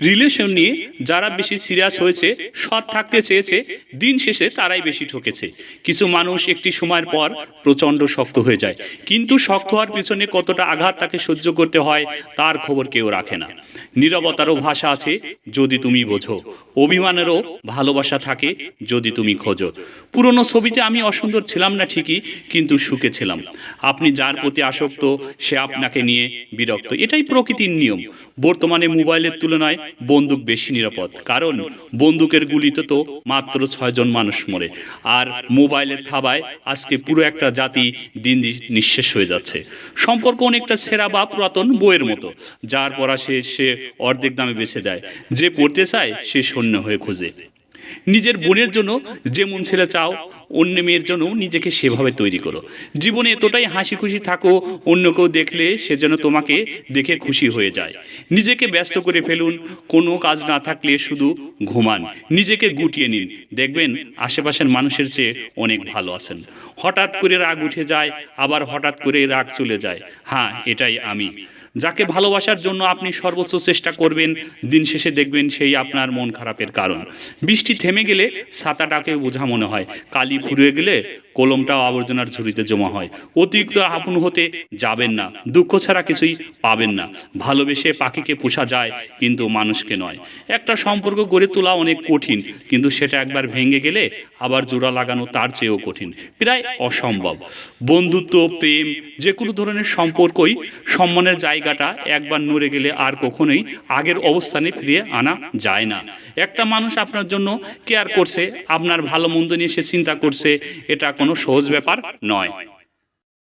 Relation নিয়ে যারা বেশি সিরিয়াস হয়েছে সৎ থাকতে চেয়েছে দিন শেষে তারাই বেশি ঠকেছে। কিছু মানুষ একটি সময়ের পর প্রচণ্ড শক্ত হয়ে যায়। কিন্তু শক্ত হওয়ার পিছনে কতটা আঘাত তাকে সহ্য করতে হয় তার খবর কেউ রাখে না। নীরবতারও ভাষা আছে যদি তুমি বোঝো। অভিমানেরও ভালোবাসা থাকে যদি তুমি খোঁজো। পুরনো ছবিতে আমি অসুন্দর ছিলাম না ঠিকই কিন্তু সুখে ছিলাম। আপনি যার প্রতি আসক্ত সে আপনাকে নিয়ে বিরক্ত। এটাই প্রকৃতির নিয়ম বর্তমানে মোবাইলের তুলনায় বন্দুক বেশি নিরাপদ। কারণ বন্দুকের গুলিতে তো মাত্র ছয়জন মানুষ মরে। আর মোবাইলের থাবায় আজকে পুরো একটা জাতি দিন নিঃশেষ হয়ে যাচ্ছে। সম্পর্ক অনেকটা সেরা বা পুরাতন বইয়ের মতো, যার পড়া সে সে অর্ধেক দামে বেছে দেয়। যে পড়তে চায়, সে শূন্য হয়ে খোঁজে। নিজের বোনের জন্য যেমন ছেলে চাও অন্য মেয়ের জন্য নিজেকে সেভাবে তৈরি করো। জীবনে এতটাই হাসি খুশি থাকো অন্য কেউ দেখলে সে যেন তোমাকে দেখে খুশি হয়ে যায়। নিজেকে ব্যস্ত করে ফেলুন, কোনো কাজ না থাকলে শুধু ঘুমান। নিজেকে গুটিয়ে নিন। দেখবেন আশেপাশের মানুষের চেয়ে অনেক ভালো আছেন। হঠাৎ করে রাগ উঠে যায়, আবার হঠাৎ করে রাগ চলে যায়। হ্যাঁ এটাই আমি। যাকে ভালোবাসার জন্য আপনি সর্বোচ্চ চেষ্টা করবেন, দিন শেষে দেখবেন সেই আপনার মন খারাপের কারণ। বৃষ্টি থেমে গেলে ছাতাটাকে বোঝা মনে হয়। কালি ফুরিয়ে গেলে কলমটাও আবর্জনার ঝুড়িতে জমা হয়। অতিরিক্ত আপন হতে যাবেন না, দুঃখ ছাড়া কিছুই পাবেন না। ভালোবেসে পাখিকে পোষা যায়, কিন্তু মানুষকে নয়। একটা সম্পর্ক গড়ে তোলা অনেক কঠিন, কিন্তু সেটা একবার ভেঙে গেলে আবার জোড়া লাগানো তার চেয়েও কঠিন, প্রায় অসম্ভব। বন্ধুত্ব, প্রেম যে কোনো ধরনের সম্পর্কই সম্মানের জায়গাটা একবার নড়ে গেলে আর কখনোই আগের অবস্থানে ফিরিয়ে আনা যায় না। একটা মানুষ আপনার জন্য কেয়ার করছে, আপনার ভালো মন্দ নিয়ে সে চিন্তা করছে, এটা কোনো সহজ ব্যাপার নয়।